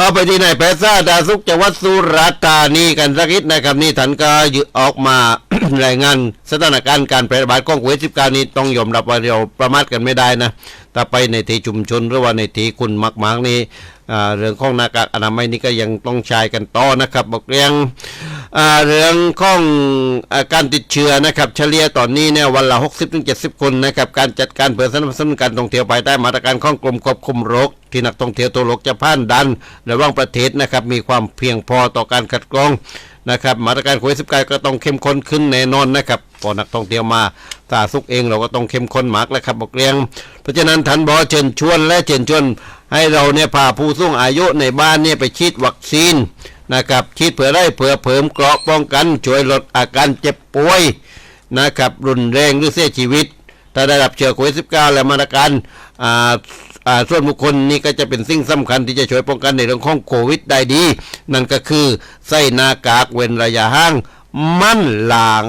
เอาไปที่ไหนแพทย์ซาดาสุขจังหวัดสุราษฎร์ธานีกันสักนิดนะครับนี่ท่านก็ยึออกมา รายงานสถานการณ์การแพร่ระบาดของโควิด19นี้ต้องยอมรับว่าเราประมาทกันไม่ได้นะถ้าไปในที่ชุมชนหรือว่าในที่คุณมากๆนี่เรื่องของหน้ากากอนามัยนี่ก็ยังต้องใช้กันต่อนะครับ บอกเรื่องเรื่องของอาการติดเชื้อนะครับ เฉลี่ยตอนนี้เนี่ยวันละ 60-70 คนนะครับ การจัดการเพื่อสนับสนุนการท่องเที่ยวภายใต้มาตรการของกรมควบคุมโรค ที่นักท่องเที่ยวทั่วโลกจะผ่านดันระหว่างประเทศนะครับมีความเพียงพอต่อการคัดกรองนะครับมาตรการโควิดสิบเก้าก็ต้องเข้มข้นขึ้นแน่นอนนะครับพอนักท่องเที่ยวมาสาสุกเองเราก็ต้องเข้มข้นมากแล้วครับบอกเรียง เพราะฉะนั้นท่านบอเชิญชวนและเชิญชวนให้เราเนี่ยพาผู้สูงอายุในบ้านเนี่ยไปฉีดวัคซีนนะครับฉีดเผื่อได้เผื่อเพิ่มเกราะป้องกันช่วยลดอาการเจ็บป่วยนะครับรุนแรงหรือเสียชีวิตถ้าได้รับเชื้อโควิด19และมาตรการอ่า ส่วนบุคคลนี่ก็จะเป็นสิ่งสำคัญที่จะช่วยป้องกันในเรื่องของโควิดได้ดี นั่นก็คือใส่หน้ากากเว้นระยะห่าง มั่นลาง